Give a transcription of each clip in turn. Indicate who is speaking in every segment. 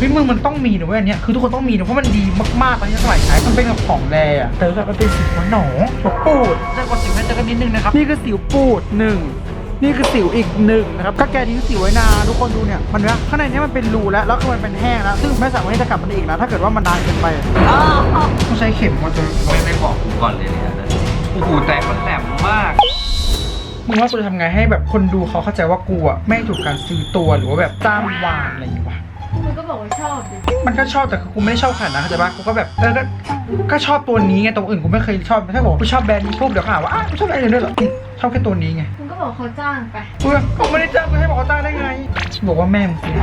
Speaker 1: เฮ้ยมึงมันต้องมีนะเว้ยอันเนี้ยคือทุกคนต้องมีนะเพราะมันดีมากๆตอนนี้สมัยใช้มันเป็นกับของแรอะเติร์กอะมันเป็นสิวหัวหนองหัวปูดจะกดสิวให้เจอกันนิดนึงนะครับนี่คือสิวปูดหนึ่งนี่คือสิวอีกหนึ่งนะครับก็แกทิ้งสิวไว้นานทุกคนดูเนี่ยมันนะข้างในเนี้มันเป็นรูแล้วแล้วคือมันเป็นแห้งแล้วซึ่งไม่สามารถที่จะกลับมาได้อีกแล้วถ้าเกิดว่ามันนานเกินไปต้องใช้เข็มว่าจะ
Speaker 2: ไม่ไม่บอกกูก่อนเลยเนี่ยโอ้โหแต่มันแสบมาก
Speaker 1: มึงว่ากูจะทำไงให้แบบคนดูเขาเข้าใจว่ากูอะไม่ถูกการซื้อตัวหรือว่าแบบจ้างวานอะไรอย่างเงี้ยวะ
Speaker 3: มึงก็บอกว่าชอบดิ
Speaker 1: มันก็ชอบแต่คือกูไม่ได้ชอบขนาดนั้นเข้าใจปะกูก็แบบเออก็ก็ชอบตัวนี้ไงตัวอื่นกูไม่เคยชอบถ้าบอกกูชอบแบรนด์นี้ปุ๊บเดี๋ยวเขาหาว่าอ้าวกูชอบแบรนด์อื่นด้วยเหรออืมชอบแค่ตัวนี้ไง
Speaker 3: มึงก็บอกเขาจ้างไป
Speaker 1: กูแบบกูไม่ได้จ้างกูให้บอกเขาจ้างได้ไง บอกว่าแม่มึงซื้อ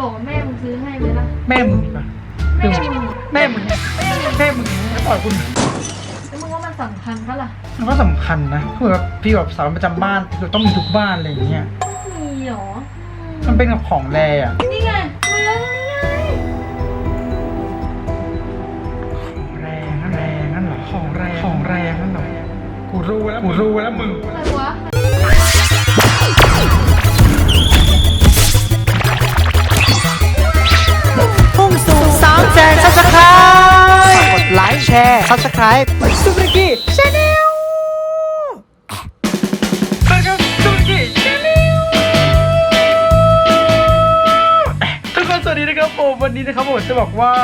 Speaker 3: บอกว่าแม่มึงซื้อให้ไหมล่ะ
Speaker 1: แม่มึงดีป่ะ
Speaker 3: แม่มึง
Speaker 1: แม่มึงแม่มึงจะปล่อยคุณ
Speaker 3: แล้วมึงว่ามันสำคัญปะล่ะ
Speaker 1: มันก็สำคัญนะคือแบบพี่แบบสาวประจำบ้านคือต้องมีทุกบ้านอะไรอย่างเงี้ย
Speaker 3: มีเหรอ
Speaker 1: มันเป็นกับของแรอะ
Speaker 3: นี่ไงมึง
Speaker 1: กูรู้แล้วกูรู้แล้วมึง
Speaker 3: อะไรวะ
Speaker 1: พุ่งสูงสามแสนซับสไครต์กดไลค์แชร์ซับสไครต์ซูบิกิชาแนลนะครับซูบิกิชาแนลทุกคนสวัสดีนะครับผมวันนี้นะครับผมจะบอกว่า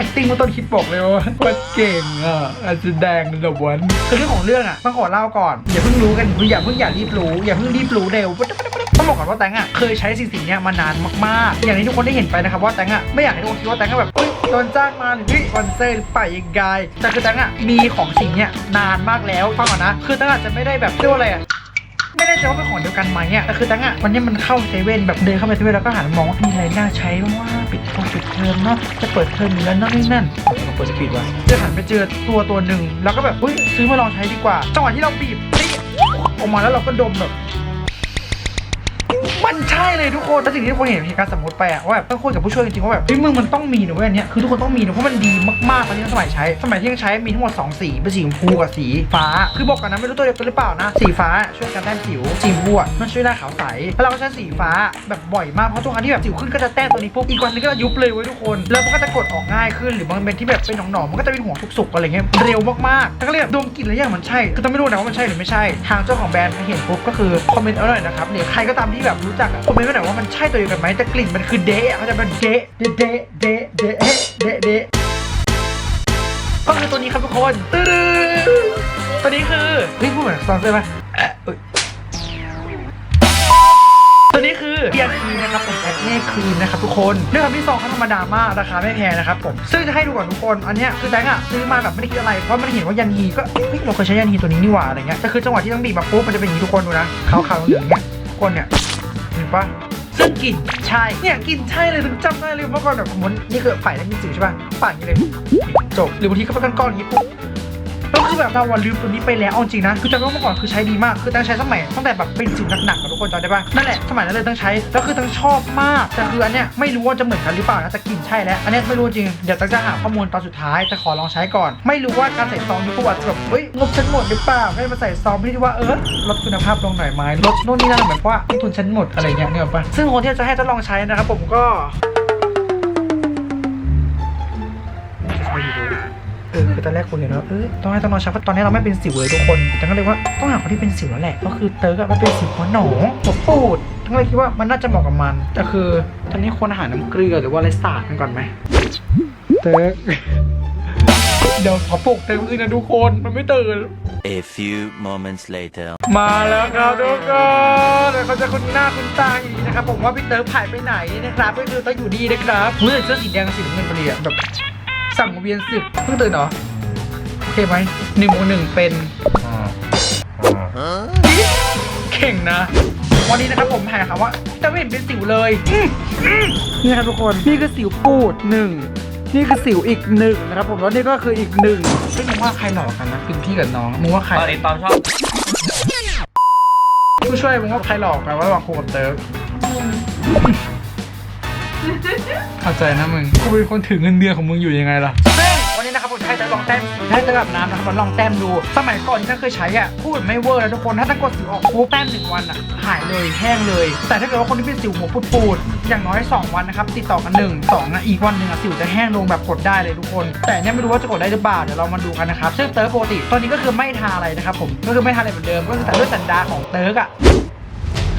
Speaker 1: acting มาต้นคิดบอกเลยว่าว่าเก่งอะอาจจะแดงระดับวันคือเรื่องของเรื่องอะต้องขอเล่าก่อน อย่าเพิ่งรู้กันอย่าเพิ่งอย่ารีบรู้ อย่าเพิ่งรีบรู้เร็วต้องบอกก่อนว่าแตงอะเคยใช้สิ่งสิ่งเนี้ยมานานมากๆ อย่างที่ทุกคนได้เห็นไปนะครับว่าแตงอะไม่อยากให้ทุกคนคิดว่าแตงอะแบบเฮ้ยโดนจ้างมาหรือเฮ้ยคอนเสิร์ตหรือป่ายังไงแต่คือแตงอะมีของสิ่งเนี้ยนานมากแล้วฟังก่อนนะ คือแตงอาจจะไม่ได้แบบเรียกว่าอะไรอะ ไม่แน่ใจว่าเป็นของเดียวกันไหมอะแต่คือแตังอะวันนี้มันเข้าเซเว่นแบบเดินเข้าไปเซเว่นแล้วก็หันมามองว่ามีอะไรน่าใช้บ้างว่าปิดเทอมปิดเทอมเนาะจะเปิดเทอมอยู่แล้วนั่นนี่นั่นเราเปิดจะปิดวะจะหันไปเจอตัวตัวหนึ่งแล้วก็แบบเฮ้ยซื้อมาลองใช้ดีกว่าจังหวะที่เราบีบนี่ออกมาแล้วเราก็ดมแบบ มันใช่เลยทุกคนแต่สิ่งที่ทุกคนเห็นเหตุการณ์สมมติไปอะว่าแบบต้องคุยกับผู้ช่วยจริงๆว่าแบบเฮ้ยมึงมันต้องมีหนะเว้ยอันเนี้ยคือทุกคนต้องมีหนะเพราะมันดีมากๆตอนนี้สมัยใช้ สมัยที่ยังใช้มีทั้งหมด2สีเป็นสีชมพูกับสีฟ้า คือบอกกันนะไม่รู้ตัวเดียวกันหรือเปล่านะสีฟ้าช่วยกันแต้มสิวสีชมพูอะมันช่วยหน้าขาวใสแล้วเราก็ใช้สีฟ้าแบบบ่อยมากเพราะทุกครั้งที่แบบสิวขึ้นก็จะแต้มตัวนี้ปุ๊บอีกวันนึงก็จะยุบเลยเว้ยทุกคนแล้วมันก็จะกดออกง่ายขึ้นหรือบางเป็นที่แบบเป็นหนองๆมันก็จะเป็นหัวสุกๆอะไรเงี้ยเร็วมากๆแต่ก็เลยแบบดมกลิ่นแล้วอย่างมันใช่คือต้องไม่รู้นะว่ามันใช่หรือไม่ใช่ ทางเจ้าของแบรนด์เห็นปุ๊บก็คือคอมเมนต์เอาหน่อยนะครับเนี่ยใครก็ตามที่แบบรูจักอะคอมเมนต์มาหน่อยว่ามันใช่ตัวเดียวกันไหมแต่กลิ่นมันคือเดะเขาจะเป็นเดะเดะเดะเดะเดะเดะเดะก็คือตัวนี้ครับทุกคนตึ๊ดๆตัวนี้คือเฮ้ยพูดเหมือนสปอนเซอร์ป่ะตัวนี้คือเบียร์ครีมนะครับเป็นแอคเน่ครีมนะครับทุกคนด้วยความที่ซองเขาธรรมดามากราคาไม่แพงนะครับผมซึ่งจะให้ดูก่อนทุกคนอันนี้คือแตงอะซื้อมาแบบไม่ได้คิดอะไรเพราะมันเห็นว่ายันฮีก็เฮ้ยเราเคยใช้ยันฮีตัวนี้นี่หว่าอะไรเงี้ยแต่คือจังหวะที่ต้องบีบมาปุ๊บมันจะเป็นอย่างนี้ทุกคนดูนะขาวๆเหลืองเงี้ยทุกคนเนี่ย ปะซึ่งกลิ่นใช่เนี่ยกลิ่นใช่เลยถึงจำได้เลยเมื่อก่อนแบบผมนี่คือฝ่ายแล้วมีสิวใช่ปะฝ่ายอย่างนี้เลยจบหรือบางทีก็เป็นก้อนๆอย่างนี้ปุ๊บ ก็คือแบบเราวันลืมตัวนี้ไปแล้วเอาจริงนะคือจำได้ว่าเมื่อก่อนคือใช้ดีมากคือตั้งใช้สมัยตั้งแต่แบบเป็นสิวหนักๆกับทุกคนจำได้ปะนั่นแหละสมัยนั้นเลยตั้งใช้แล้วคือตั้งชอบมากแต่คืออันเนี้ยไม่รู้ว่าจะเหมือนกันหรือเปล่านะแต่กลิ่นใช่แล้วอันเนี้ยไม่รู้จริงเดี๋ยวตั้งจะหาข้อมูลตอนสุดท้ายแต่ขอลองใช้ก่อน ไม่รู้ว่าการใส่ซองนี่กูอาจจะแบบเฮ้ยงบฉันหมดหรือเปล่าให้มาใส่ซองเพื่อที่ว่าเออลดคุณภาพลงหน่อยไหมลดโน่นนี่นั่นแบบว่าต้นทุนฉันหมดอะไรเงี้ยเนี่ยปะซึ่งคนที่จะให้ทดลองใช้นะครับผมก็ เออคือตอนแรกคุณเห็นว่าเออต้องให้ต้องนอนชักเพราะตอนนี้เราไม่เป็นสิวเลยทุกคนแต่ก็เลยว่าต้องหาคนที่เป็นสิวแล้วแหละ ก็คือเติร์กอะมันเป็นสิวหัวหนองหัวปูดทั้งเลยคิดว่ามันน่าจะเหมาะกับมัน แต่คือตอนนี้ควรหาน้ำเกลือหรือว่าอะไรสาดมันก่อนไหมเติร์กเดี๋ยวขอปลุกเติร์กอื่นนะทุกคนมันไม่ตื่น
Speaker 4: A few moments later.
Speaker 1: มาแล้วครับทุกคนเดี๋ยวเขาจะคุ้นหน้าคุ้นตาอย่างนี้นะครับผมว่าพี่เติร์กผ่านไปไหนนะครับก็คือต้องอยู่ดีนะครับเมื่อเสื้อสีแดงกับสีน้ำเงินพอดีอะแบบ สั่งเวียนสึกเพิ่งตื่นเหรอ โอเคไหมหนึ่งบวกหนึ่งเป็นเก่งนะ วันนี้นะครับผมหาคำว่าจะไม่เห็นเป็นสิวเลยอืมอืมนี่ครับทุกคนนี่คือสิวปูดหนึ่งนี่คือสิวอีกหนึ่งนะครับผมแล้วนี่ก็คืออีกหนึ่งเฮ้ยมึงว่าใครหลอกกันนะคือพี่กับน้องมึงว่าใคร
Speaker 2: ตอนนี้ตอนชอบ
Speaker 1: ผู้ช่วยมึงว่าใครหลอกกันว่าระหว่างครูกับเติร์ก เข้าใจนะมึงกูเป็นคนถือเงินเดือนของมึงอยู่ยังไงล่ะซึ่งวันนี้นะครับผมให้เตอร์ลองแต้มสีให้เตอร์อาบน้ำนะครับมาลองแต้มดู สมัยก่อนที่เตอร์เคยใช้อะพูดไม่เวอร์แล้วทุกคนถ้าตอร์กดสิวออกปุ๊บแต้มหนึ่งวันอะหายเลยแห้งเลย แต่ถ้าเกิดว่าคนที่เป็นสิวหัวปูดๆอย่างน้อย 2 วันนะครับติดต่อกันหนึ่งสองนะอีกวันหนึ่งอะสิวจะแห้งลงแบบกดได้เลยทุกคน แต่เนี่ยไม่รู้ว่าจะกดได้หรือเปล่าเดี๋ยวเรามาดูกันนะครับซึ่งเตอร์ปกติตอนนี้ก็คือไม่ทาอะไรนะครับผมก็คือไม่ทาอะไรเหมือนเดิมก็คือแต่ด้วยสันดาของเตอร์อะ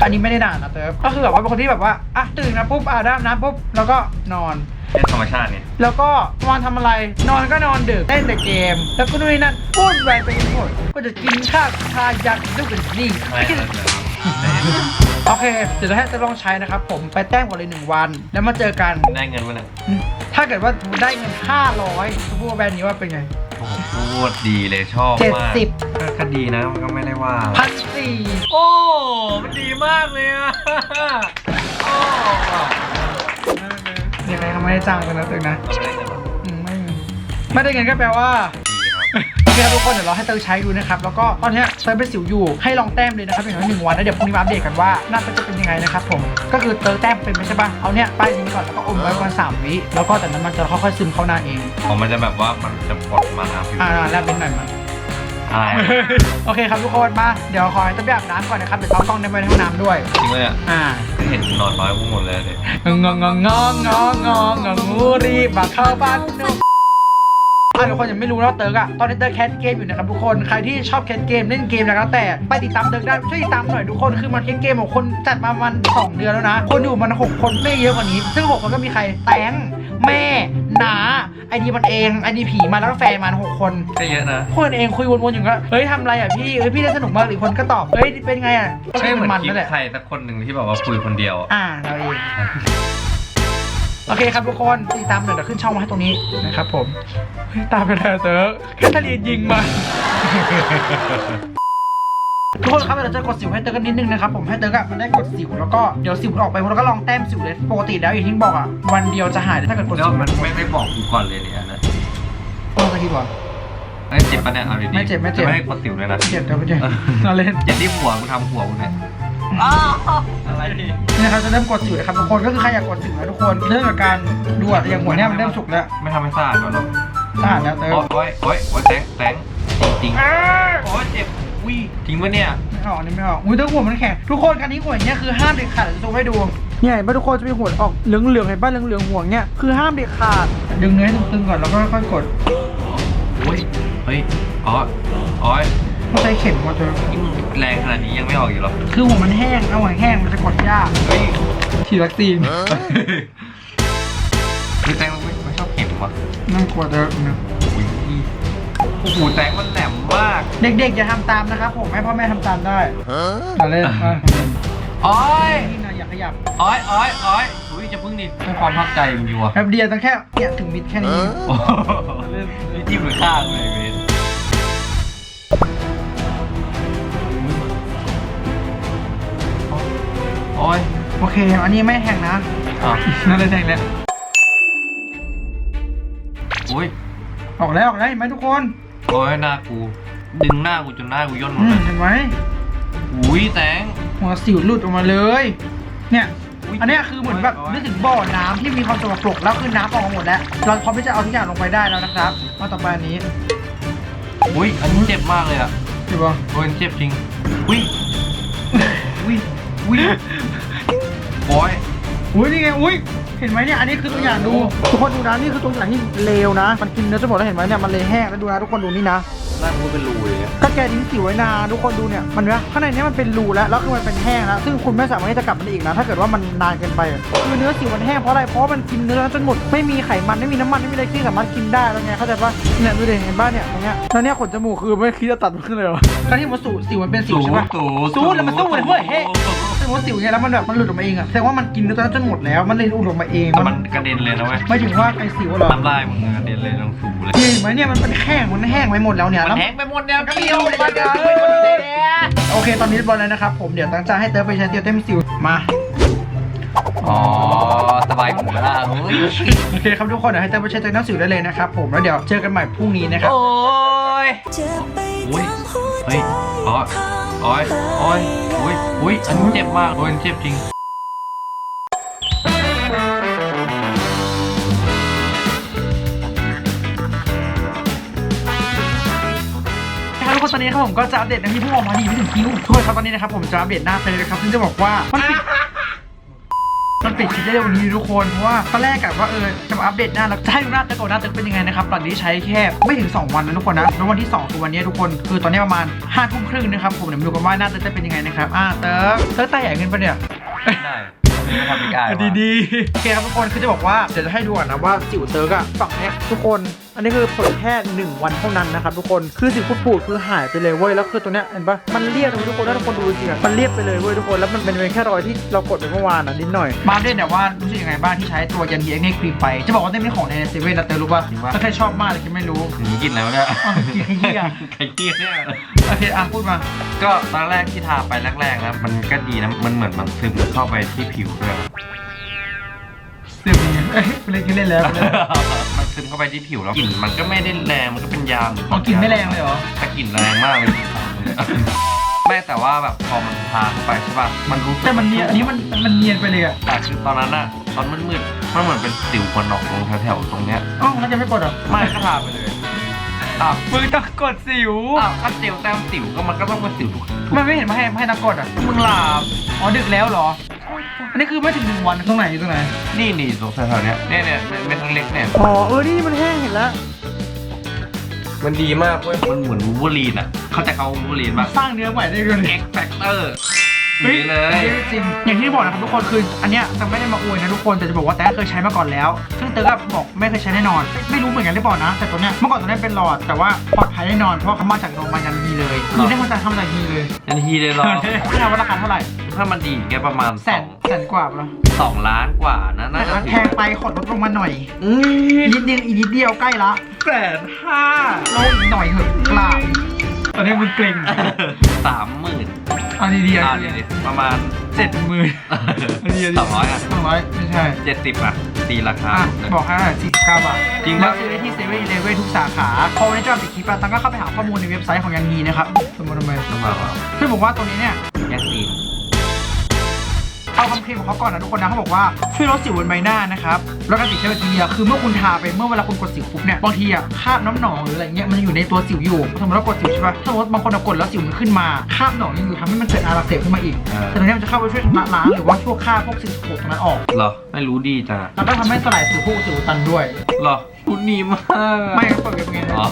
Speaker 1: อันนี้ไม่ได้ด่านะเติร์ฟก็คือแบบว่าเป็นคนที่แบบว่าอะตื่นนะปุ๊บอาบน้ำน้ำปุ๊บแล้วก็นอน
Speaker 2: เป็นธรรมชาติเนี่ย
Speaker 1: แล้วก็นอนทำอะไร นอนก็นอนดึกเล่นแต่เกม แล้วก็นู่นนนั่นพูดไปไปหมดก็จะกินข้าวทายักดูเป็นนี่
Speaker 2: อะไรอะไรอะไร
Speaker 1: โอเคเดี๋ยวจะให้เติร์ฟลองใช้นะครับผมไปแต้มก่อนเลยหนึ่งวัน แล้วมาเจอกัน
Speaker 2: ได้เงินมาเนี่ย
Speaker 1: อืมถ้าเกิดว่าได้เงิน500จะพูดว่าแบรนด์นี้ว่าเป็นไง
Speaker 2: โอ้โหพูดดีเลยชอบมาก
Speaker 1: 70
Speaker 2: ก็ก็ดีนะมันก็ไม่ได้ว่า
Speaker 1: พันสี่
Speaker 2: โอ้ มันดีมากเลยอะโอ้
Speaker 1: ยังไงเขาไม่ได้จ้างกันนะเติร์ฟนะ
Speaker 2: เราไม่ได้เงินหรอก
Speaker 1: อืมไม่ไม่ได้เงินก็แปลว่า
Speaker 2: ดี ครับ
Speaker 1: โอเคครับทุกคนเดี๋ยวเราให้เติร์ใช้ดูนะครับแล้วก็ตอนเนี้ยเติร์เป็นสิวอยู่ให้ลองแต้มเลยนะครับอย่างน้อยหนึ่งวันแล้วเดี๋ยวพรุ่งนี้มาอัปเดตกันว่าหน้าเติร์จะเป็นยังไงนะครับผมก็คือเติร์แต้มเป็นไม่ใช่ป่ะเอาเนี้ยป้ายนี้ก่อนแล้วก็อมไว้ประมาณสามวิแล้วก็จากนั้นมันจะค่อยๆซึมเข้าหน้าเอง
Speaker 2: ของมันจะแบบว่ามันจะปลดมาผิว
Speaker 1: อ่าแล้วเป็นหน่อยมา
Speaker 2: อะไร
Speaker 1: โอเคครับทุกคนมาเดี๋ยวขอให้เติร์ไปอาบน้ำก่อนนะครับเดี๋ยวเอากล้องในไปในห้องน้ำด้วย
Speaker 2: จริงเลยอะ
Speaker 1: อ่า
Speaker 2: ก็เห็นนอนน้อยกูหมดเลยเนี่ย
Speaker 1: งงงงงงงงงงูรีบมาเข้าบ้านหนู อะทุกคนยังไม่รู้นะเติร์กอะตอนนี้เติร์กแคสเกมอยู่นะครับทุกคนใครที่ชอบแคสเกมเล่นเกมแล้วก็แต่ไปติดตามเติร์กได้ช่วยติดตามหน่อยทุกคนคือมันแคสเกมของคนจัดมาประมันสองเดือนแล้วนะ คนอยู่มันหกคนไม่เยอะกว่านี้ ซึ่งหกคนก็มีใครแตงแม่หนาไอดีมันเองไอดีผีมาแล้วก็แฟนมันหกคน
Speaker 2: ก็เยอะนะ
Speaker 1: คนเองคุยวนๆอยู่ก็เฮ้ยทำอะไรอะพี่เฮ้ยพี่ได้สนุกมากหรือคนก็ตอบเฮ้ยเป็นไงอะก็
Speaker 2: ไม่เหมือน
Speaker 1: มัน
Speaker 2: คลิป
Speaker 1: นั่นแหละ
Speaker 2: ใครสักคนหนึ่งที่แบบว่าคุยคนเดียวอะ
Speaker 1: อ่าเราเอง โอเคครับทุกคนติดตามหน่อยเดี๋ยวขึ้นช่องมาให้ตรงนี้นะครับผมเฮ้ยตามไปเลยเต๋อแค่ทะเลยิงมาทุกคนครับเดี๋ยวจะกดสิวให้เต๋อกันนิดนึงนะครับผมให้เต๋ออะมันได้กดสิวแล้วก็เดี๋ยวสิวมันออกไปแล้วก็ลองแต้มสิวเลยปกติแล้วอย่างที่บอกอะวันเดียวจะหายถ้าเกิดกด
Speaker 2: แล้ว
Speaker 1: สิว
Speaker 2: มันไม่ไม่บอกกูก่อนเลยเนี่ยนะ
Speaker 1: โอ้ไปทีก่อน
Speaker 2: เอ้ยเจ็บปะเนี่ยเอาดีๆ
Speaker 1: ไม่เจ็บไม่เจ็บ
Speaker 2: จะไม่ให้กดสิวเลยนะ
Speaker 1: เจ็บเดี๋ยวไปเจ็บเราเล่น
Speaker 2: เจ็บที่หัวกูทำหัวกูเนี่ย อะไรดิ
Speaker 1: นี่นะครับจะเริ่มกดสิวนะครับทุกคนก็คือใครอยากกดสิวนะทุกคนเริ่มจากการดูอะอย่างหัวเนี้ยมันเริ่มสุกแล้ว
Speaker 2: ไม่ทำให้สะอาดก่อนหรอก
Speaker 1: สะอาดแล้วเต๋อ
Speaker 2: โอ้ยโอ้ยโอ้ยแตงแตงจริงๆโอ้ยเจ็บอุ้ยจริงปะเนี่ย
Speaker 1: ไม่ออกอันนี้ไม่ออกอุ้ยเต๋อหัวมันแข็งทุกคนการนี้หัวอย่างเนี้ยคือห้ามเด็ดขาดเดี๋ยวจะซูมให้ดูเนี่ยเห็นป่ะทุกคนจะมีหัวออกเหลืองเหลืองๆเห็นป่ะเหลืองเหลืองๆหัวเนี้ยคือห้ามเด็ดขาดดึงเนื้อให้ตึงๆก่อนแล้วก็ค่อยๆกด
Speaker 2: โอ้ยเฮ้ยอ๋ออ๋อ
Speaker 1: ต้องใช้เข็มมาเถอะ
Speaker 2: ยิ่งแรงขนาดนี้ยังไม่ออกอยู่หรอ
Speaker 1: คือหัวมันแห้งเอาหัวแห้งมันจะกดยาก
Speaker 2: เฮ้ย
Speaker 1: ฉีดวัคซีน
Speaker 2: คือแตงไม่ไม่ชอบเข็มวะ
Speaker 1: นั่งกลัวเต๋อนะ
Speaker 2: อุ้ยโอ้โหแตงมันแหลมมาก
Speaker 1: เด็กๆอย่าทำตามนะครับผมให้พ่อแม่ทำตามได้เราเล่นอะ
Speaker 2: อ้อย
Speaker 1: นี่นะอย่าขยับ
Speaker 2: อ้อยอ้อยอ้อยอุ้ยจะพึ่งดิให้ความพักใจจริงๆวะ
Speaker 1: แป๊บเดียวต้องแค่เนี่ยถึงมิดแค่นี้
Speaker 2: โอ้โหเล่นนี่จิ้มหรือข้างเลย โอ้ย
Speaker 1: โอเค อันนี้ไม่แทงนะ
Speaker 2: อ้าว
Speaker 1: นั่นเลยแทงแล้ว
Speaker 2: โอ้ย
Speaker 1: ออกแล้วออกแล้วเห็นไหมทุกคน
Speaker 2: โอ้ยหน้ากู ดึงหน้ากูจนหน้ากูย่นหม
Speaker 1: อื
Speaker 2: ดเล
Speaker 1: ม
Speaker 2: ย
Speaker 1: เห็นไหม
Speaker 2: อุ้ยแตง
Speaker 1: หัวสิวหลุดออกมาเลย เนี่ย
Speaker 2: อุ๊ย
Speaker 1: อันเนี้ยคือเหมือนแบบ
Speaker 2: โอ๊ย
Speaker 1: นึกถึงบ่อน้ำที่มีความสกปรกแล้วคือน้ำออกมาหมดแล้ว เราพร้อมที่จะเอาทุกอย่างลงไปได้แล้วนะครับมาต่อไปอันนี้
Speaker 2: อุ้ยอันนี้เจ็บมากเลยอะ
Speaker 1: เห็นปะ
Speaker 2: โอ้ยเจ็บจริงอุ้ยอุ้ย อุ้ยโอ้ย
Speaker 1: อุ้ยนี่ไงอุ้ยเห็นไหมเนี่ยอันนี้คือตัวอย่างดูทุกคนดูนะนี่คือตัวอย่างที่เลวนะ มันกินเนื้อจนหมดแล้วเห็นไหมเนี่ยมันเลยแห้งแล้วดูนะทุกคนดูนี่นะ
Speaker 2: หน้ากูเป็นรูเลยอะ
Speaker 1: ก็แกทิ้งสิวไว้นานทุกคนดูเนี่ยมันนะข้างในเนี้มันเป็นรูแล้วแล้วคือมันเป็นแห้งแล้วซึ่งคุณไม่สามารถที่จะกลับมันได้อีกนะถ้าเกิดว่ามันนานเกินไปอะคือเนื้อสิวมันแห้งเพราะอะไรเพราะมันกินเนื้อจนหมดไม่มีไขมันไม่มีน้ำมันไม่มีอะไรที่สามารถกินได้แล้วไงเข้าใจปะเนี่ยดูดิเห็นป่ะเนี่ยตรงเนี้ยแล้วเนี่ยขนจมูกคือไม่คิดจะตัดมันขึ้นเลยเหรอการที่มันสูสิวมันเป็นสิวใช่ปะ
Speaker 2: สู
Speaker 1: สู้แล้วมันสู้เลยเว้ยเฮ้ยซึ่งว่าสิวเนี่ยแล้วมันแบบมันหลุดออกมาเองอะแสดงว่ามันกินเนื้อตอนนั้นจนหมดแล้วมันเลยหลุดออกมาเอง
Speaker 2: แต่
Speaker 1: มั
Speaker 2: มันนกระเด็นเลยนะเว้ย
Speaker 1: ไม่ถึงว่าไอ้สิวเหรอ
Speaker 2: น้ำลายมึงกระเด็นเลยลงสูเลย
Speaker 1: นี่เห็นไหมเนี่ยมันเป็นแห้งมันแห้งไปหมดแล้วเนี่ย
Speaker 2: มัน
Speaker 1: แล้ว
Speaker 2: แห้งไปหมดเนี่ย
Speaker 1: ก็เลี้ยวมาเด้อโอเค ตอนนี้บอลแล้วนะครับ ผมเดี๋ยวตั้งใจให้เติร์ไปใช้เตียวเต็มสิวมา
Speaker 2: อ๋อสบายหูแล้วโอ้ย
Speaker 1: โอเคครับทุกคนเดี๋ยวให้เติร์ไปใช้เตียวเต็มสิวได้เลยนะครับผมแล้วเดี๋ยวเจอกันใหม่พรุ่งนี้นะครับ
Speaker 2: โอ้ยอุ้ยเฮ้ยอ๋อโอ้ยโอ้ยอุ้ยอุ้ยอันนี้เจ็บมากโอ้ยอันนี้เจ็บจริง
Speaker 1: ตอนนี้ครับผมก็จะอัปเดตนะพี่เพิ่งออกมาดีไม่ถึงคิวทุกคนครับตอนนี้นะครับผมจะอัปเดตหน้าเตยนะครับซึ่งจะบอกว่ามันปิดมันปิดคลิปได้เร็วนี้ทุกคนเพราะว่าตอนแรกกะว่าเออจะมาอัปเดตหน้าแล้วจะให้ดูหน้าเตยก่อนหน้าเตยเป็นยังไงนะครับตอนนี้ใช้แค่ไม่ถึง 2 วันนะทุกคนนะแล้ววันที่2คือวันนี้ทุกคนคือตอนนี้ประมาณ5้าทุ่มครึ่งนะครับผมเดี๋ยวมาดูกันว่าหน้าเตยจะเป็นยังไงนะครับอ่าเตยเตยตาใหญ่ขึ้นปะเนี่ย
Speaker 2: ได้ไม่ทำอีกอะ
Speaker 1: ดีดีๆโอเคครับทุกคนคือจะบอกว่าเดี๋ยวจะให้ดูก่อนนะว่าสิวเติร์กอะฝั่งเนี้ยทุกคนอั นนี้คือผลแค่ 1 วันเท่านั้นนะครับทุกคนคือสิวปูดๆคือหายไปเลยเว้ยแล้วคือตัวเนี้ยเห็นปะมันเรียบเลยทุกคนถ้าทุกคนดูจริงๆอะมันเรียบไปเลยเว้ยทุกคนแล้วมันเป็นเพียงแค่รอยที่เรากดไปเมื่อวานอะนิดหน่อยมาเด่นเนี่ยว่ารู้สึกยังไงบ้างที่ใช้ตัวยันทีเอ็กซ์ครีมไปจะบอกว่าเต้นเป็นของในเซเว่นนะเตอรู้ป่ะก็แค่ชอบมากเลยที่ไม่รู้
Speaker 2: ถึงกินแล้วเนี่ย
Speaker 1: อ้าวกินขยี้อะ
Speaker 2: ไข่เกี้ยเนี่ย
Speaker 1: โอเคอะพูดมา
Speaker 2: ก็ตอนแรกที่ทาไปแรกๆนะมันก็ดีนะมันเหมือนมันซึมเข้าไปที่ผิวด้วย
Speaker 1: เรื่องนี้เอ้ยเล่นเล่นแล้วเล่น
Speaker 2: มัน ซึมเข้าไปที่ผิวแล้วกลิ่นมันก็ไม่ได้แรงมันก็เป็นยา
Speaker 1: อ๋อกลิ่นไม่แรงเลยเหรอ
Speaker 2: แต่กลิ่นแรงมากเลยที่ทาเลย ไม่แต่ว่าแบบพอมันทาเข้าไปใช่ป่ะมันรู้สึก
Speaker 1: แต่มันเนียนอันนี้มันมันเนียนไปเลยอะ
Speaker 2: แต่คือตอนนั้นอะตอนมืดๆมันเหมือนเป็นสิวคนหนองตรงแถวๆตรงเนี้ย
Speaker 1: อ้าวแล้วจะไม่กดเหรอ
Speaker 2: ไม่ก็ทาไปเลยอ้าว
Speaker 1: มึงต้องกดสิว
Speaker 2: อ้าวถ้าเจลแต้มสิวก็มันก็ต้องเป็นสิวทุก
Speaker 1: มันไม่เห็นมาให้มาให้นักกดอะมึงหลับอ๋อดึกแล้วเหรอ อันนี้คือไม่ถึงหนึ่งวันตรงไหนอยู่ตรงไหน
Speaker 2: นี่นี่ตรงแถวๆเนี้ยเนี่ยเนี่ยเม็ดเล็กๆเนี่ย
Speaker 1: อ๋อ เออ นี่มันแห้งเห็นแล้ว
Speaker 2: มันดีมากเว้ย มันเหมือนวูบูลีนอะ เขาใจะเอาวูบูลีน
Speaker 1: มั
Speaker 2: ป่ะ
Speaker 1: นสร้างเนื้อใหม่ได้ด้วย
Speaker 2: เอ็กแฟกเตอร์
Speaker 1: เฮ้ย
Speaker 2: นี่เลย
Speaker 1: จริงอย่างที่บอกนะครับทุกคนคืออันเนี้ยจะไม่ได้มาอวยนะทุกคนแต่จะบอกว่าแต่เคยใช้มาก่อนแล้ว ซึ่งเตอร์ก็บอกไม่เคยใช้แน่นอน ไม่รู้เหมือนกันหรือเปล่านะ แต่ตัวเนี้ยเมื่อก่อนตัวเนี้ยเป็นหลอดแต่ว่าปลอดภัยแน่นอนเพราะว่าเขามาจากโรงพยาบาลยันฮีเลยคือได้มาจากทำจากฮีเลย
Speaker 2: ทันทีเลยเหรอ
Speaker 1: ไม่ทราบว่าราคาเท่าไหร่
Speaker 2: ถ้ามันดีแกประมาณ
Speaker 1: แส
Speaker 2: สอนง
Speaker 1: แสนกว่าปะ
Speaker 2: สองล้านกว่านะ
Speaker 1: แต่
Speaker 2: น่าจะ
Speaker 1: มันแพงไปขอลดลงมาหน่อย
Speaker 2: อืม
Speaker 1: นิดเดียวอีกนิดเดียวใกล้ละแสนห้าลงอีกหน่อยเถอะกล้าตอนนี้มึงเกรง
Speaker 2: สามหมื่น
Speaker 1: อันนี้ดี
Speaker 2: อ่า
Speaker 1: อัน
Speaker 2: นี่
Speaker 1: นี้
Speaker 2: ประมาณ
Speaker 1: เจ็ดหมื่นอันนี้
Speaker 2: สองร้อยอะ
Speaker 1: สองร้อยไม่ใช่
Speaker 2: เจ็ดสิบอะตีราคา
Speaker 1: อะบอกให้สิบเก้าบาท
Speaker 2: จริง
Speaker 1: แล้
Speaker 2: ปะ
Speaker 1: วซื้อได้ที่เซเว่นเลเว่นทุกสาขาพอวันนี้จะปิดคลิปอะตังก็เข้าไปหาข้อมูลในเว็บไซต์ของยันฮีนะครับสมมติทำไม
Speaker 2: ต้องมาว่า
Speaker 1: คือบอกว่าตัวนี้เนี่ย
Speaker 2: แยกซีน
Speaker 1: เอาคำเคลมของเขาก่อนนะทุกคนนะเขาบอกว่าช่วยลดสิวบนใบหน้านะครับแล้วการติดเชื้อแบคทีเรียคือเมื่อคุณทาไปเมื่อเวลาคุณกดสิวปุ๊บเนี่ยบางทีอะคราบน้ำหนองหรืออะไรเงี้ยมันอยู่ในตัวสิวอยู่สมมติเรากดสิวใช่ปะสมมติบางคนเรากดแล้วสิวมันขึ้นมาคราบหนองยังอยู่ทำให้มันเกิดอาระอักเสบขึ้นมาอีก
Speaker 2: เออ
Speaker 1: แต่ตรงนี้มันจะเข้าไปช่วยชำระล้างหรือว่าช่วยฆ่าพวกสิ่งสกปรกตรงนั้นออก
Speaker 2: เหรอ ไม่รู้ดีจ้ะ
Speaker 1: แล้วก็ทำให้สลายสิวพวกสิวตันด้วย
Speaker 2: เหรอพูดดีมาก
Speaker 1: ไม่เปิดเว็บไง
Speaker 2: อ๋อ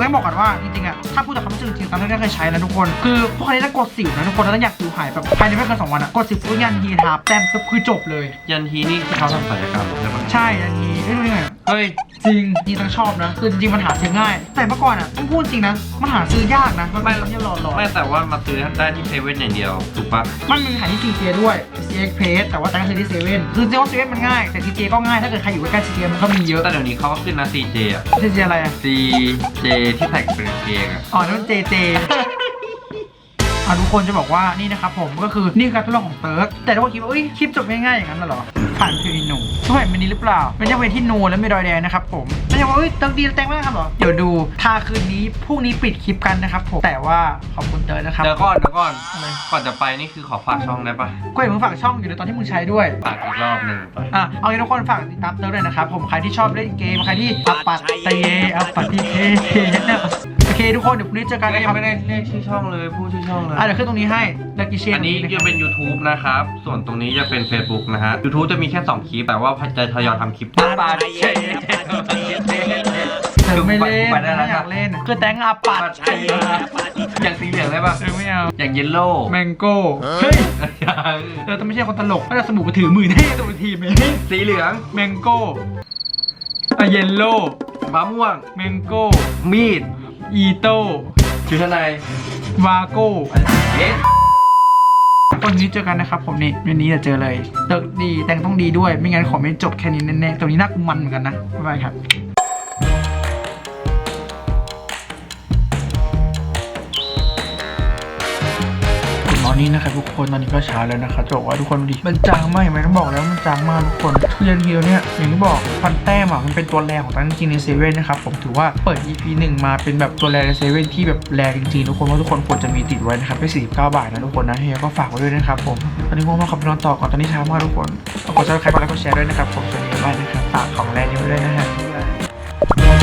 Speaker 1: ต้องบอกก่อนว่าจริงๆอะถ้าพูดจากความรู้สึกจริงๆตอนนั้นก็เคยใช้นะทุกคน คือพวกนี้ถ้ากดสิวนะทุกคนแล้วอยากสิวหายแบบภายในไม่เกินสองวันอะกดสิวปุ๊บยันทีทับแต้มปุ๊บคือจบเลย
Speaker 2: ยันทีนี่ที่เขาทำศัลยกรรมใช่ปะ
Speaker 1: ใช่ยันทีไม่รู้ยังไง
Speaker 2: เฮ้ย
Speaker 1: จริงจริงต้องชอบนะคือจริงๆมันหาซื้อง่าย แต่เมื่อก่อนอะต้องพูดจริงนะมันหาซื้อยากนะมันเป็นที่หลอด
Speaker 2: ไม่แต่ว่ามาซื้อได้ที่เซเว่นอย่างเดียวถูกปะ
Speaker 1: ๆมันมีขายที่ซีเจด้วยซีเอ็กเพสแต่ว่าแต่ก็คือที่เซเว่นคือจริงๆว่าเซเว่นมันง่ายแต่ซีเจก็ง่ายถ้าเกิดใครอยู่ใกล้ๆซีเจมันก็มีเยอะ
Speaker 2: แต่เดี๋ยวนี้เขาก็ขึ้นนะ CJ อะ
Speaker 1: ซีเจอะไรอะ
Speaker 2: CJ ที่ใส่เป็นกางเกงอะ
Speaker 1: อ๋อนั่นเจเจอะทุกคนจะบอกว่านี่นะครับผมก็คือนี่คือการทดลองของเติร์กแต่ทุกคนคิดว่าเอ้ยคลิปจบง่ายๆอย่างนั้นน่ะเหรอ ผ่านคืออินูทุกคนเห็นเป็นนี้หรือเปล่าเป็นยังเป็นที่นูและไม่รอยแดงนะครับผมไม่ใช่ว่าเอ้ยเติร์กดีแต่งไม่ได้ครับเหรอเดี๋ยวดูทาคืนนี้พรุ่งนี้ปิดคลิปกันนะครับผมแต่ว่าขอบคุณเติร์กนะครับ
Speaker 2: เดี๋ยวก่อนเดี๋ยวก่อน
Speaker 1: อะไร
Speaker 2: ก่อนจะไปนี่คือขอฝากช่องได้ปะ
Speaker 1: ก็อย่าเพิ่งฝากช่องอยู่ในตอนที่มึงใช้ด้วย
Speaker 2: ฝากอีกรอบหนึ่งไป
Speaker 1: อะเอางี้ทุกคนฝากติดตามเติร์กเลยนะครับผมใครที่ชอบเล่นเกมใครที่อัปปัตเตเยอัปปัตติเทเทเนี่ยโอ เคทุกคนเดี๋ยวพรุ่งนี้เจอกัน
Speaker 2: ก็
Speaker 1: นะค
Speaker 2: ยั
Speaker 1: รั
Speaker 2: ง
Speaker 1: บ
Speaker 2: ไม่ได้เรียกชื่อช่องเลยพูดชื่อช่องเลย
Speaker 1: อะเดี๋ยวขึ้นตรงนี้ให้แล้วกิเชีย
Speaker 2: อันนี้จะเป็น YouTube นะครับ ส่วนตรงนี้จะเป็น Facebook นะฮะ YouTube จะมีแค่ 2 คลิป แต่ว่าจะทยอยทำคลิป ปาเช
Speaker 1: เธอไม่เล่น
Speaker 2: ไปได้แล้ว
Speaker 1: ไม่อยากเล่น คือแตงอาปัด
Speaker 2: อย่างสีเหลืองได้ปะ
Speaker 1: เธอไม่เอา
Speaker 2: อย่างเยลโล่
Speaker 1: แมงโก้เฮ้ยเธอต้องไม่ใช่คนตลกถ้าจะสมุกไปถือมือให้ตัวทีมเอง
Speaker 2: สีเหลือง
Speaker 1: แมงโก้อะเยลโล่
Speaker 2: มะม่วง
Speaker 1: แมงโก้
Speaker 2: มีด
Speaker 1: อีโต้
Speaker 2: ชุดชั้นใน
Speaker 1: วาโก้
Speaker 2: เอ๊ะ
Speaker 1: วันนี้เจอกันนะครับผมนี่วันนี้จะเจอเลยเติร์กดีแต่งต้องดีด้วยไม่งั้นขอไม่จบแค่นี้แน่ๆตรงนี้น่ากุมันเหมือนกันนะบ๊ายบายครับ นี้นะครับทุกคนตอนนี้ก็เช้าแล้วนะครับจะบอกว่าทุกคนดูดิมันจางมากเห็นไหมต้องบอกแล้วมันจางมากทุกคนทุเรียนเฮียวเนี่ยอย่างที่บอกฟันแต้มอะมันเป็นตัวแรงของตั้งจริงในเซเว่นนะครับผมถือว่าเปิด EP 1มาเป็นแบบตัวแรงในเซเว่นที่แบบแรงจริงๆทุกคนว่าทุกคนควรจะมีติดไว้นะครับไป49บาทนะทุกคนนะเฮียก็ฝากไว้ด้วยนะครับผมตอนนี้ง่วงมากขอไปนอนต่อก่อนตอนนี้เช้ามากทุกคนกดซับสไครต์กดไลค์กดแชร์ด้วยนะครับผมสวัสดีบ๊ายบายนะครับฝากของแรงนี้ไว้ด้วยนะฮะ